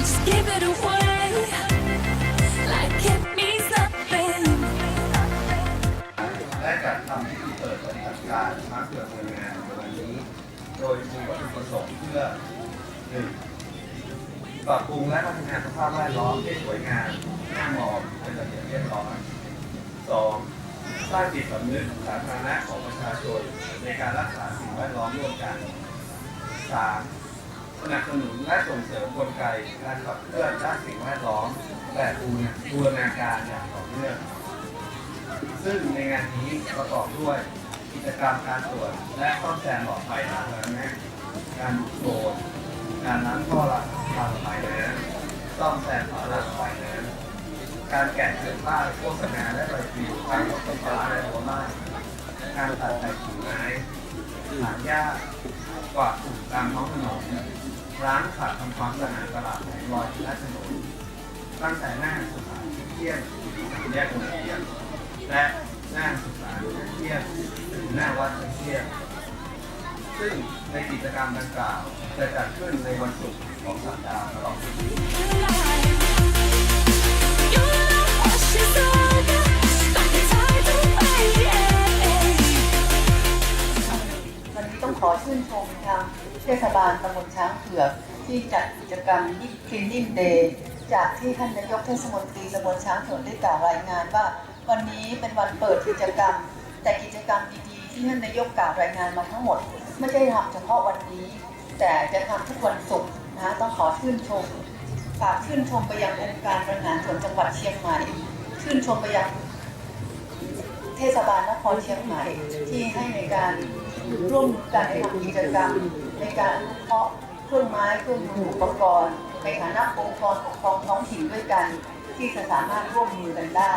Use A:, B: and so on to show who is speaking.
A: just give it away like it means nothing.
B: และจัดทำพิธีเปิดปฏิบัติการช้างเผือกเมืองงานในวันนี้ โดยมีวัตถุประสงค์เพื่อหนึ่งปรับปรุงและพัฒนาสภาพแวดล้อมให้สวยงามน่ามองเป็นระเบียบเรียบร้อยสองสร้างจิตสำนึกสาธารณะของประชาชนในการรักษาสิ่งแวดล้อมร่วมกันสาม สนับสนุนและส่งเสริมกลไกการขับเคลื่อนด้านสิ่งแวดล้อมแต่บูรณาการอย่างต่อเนื่อง ซึ่งในงานนี้ประกอบด้วยกิจกรรมการตรวจและซ่อมแซมหลอดไฟสาธารณะการดูดโคลนการล้างท่อระบายระบายน้ำซ่อมแซมฝาระบายน้ำการแกะเศษป้ายโฆษณาและใบปลิวทางรถไฟฟ้าและรั้วบ้การตัดแต่งกิ่งไม้ถางหญ้ากวาดฝุ่นตามท้องถนน ล้างขัดทำความสะอาดตลาดแผงลอยและถนนตั้งแต่หน้าสถานที่เที่ยงแยกโรงเรียนและหน้าสถานที่เที่ยงถึงหน้าวัดเที่ยงซึ่งในกิจกรรมดังกล่าวจะจัดขึ้นในวันศุกร์ของสัปดาห์ตลอด
C: ขอชื่นชมทางเทศบาลตำบลช้างเผือกที่จัดกิจกรรม Cleaning Day จากที่ท่านนายกเทศมนตรีตำบลช้างเผือกได้กล่าวรายงานว่า วันนี้เป็นวันเปิดกิจกรรม แต่กิจกรรมดีๆที่ท่านนายกกล่าวรายงานมาทั้งหมด ไม่ใช่ทำเฉพาะวันนี้ แต่จะทำทุกวันศุกร์นะต้องขอชื่นชมฝากชื่นชมไปยังองค์การบริหารส่วนจังหวัดเชียงใหม่ ชื่นชมไปยัง เทศบาลนครเชียงใหม่ ที่ให้ในการร่วมมือกันในทำกิจกรรม ในการเพาะเครื่องไม้เครื่องมืออุปกรณ์ในฐานะองค์กรปกครองท้องถิ่นด้วยกัน ที่จะสามารถร่วมมือกันได้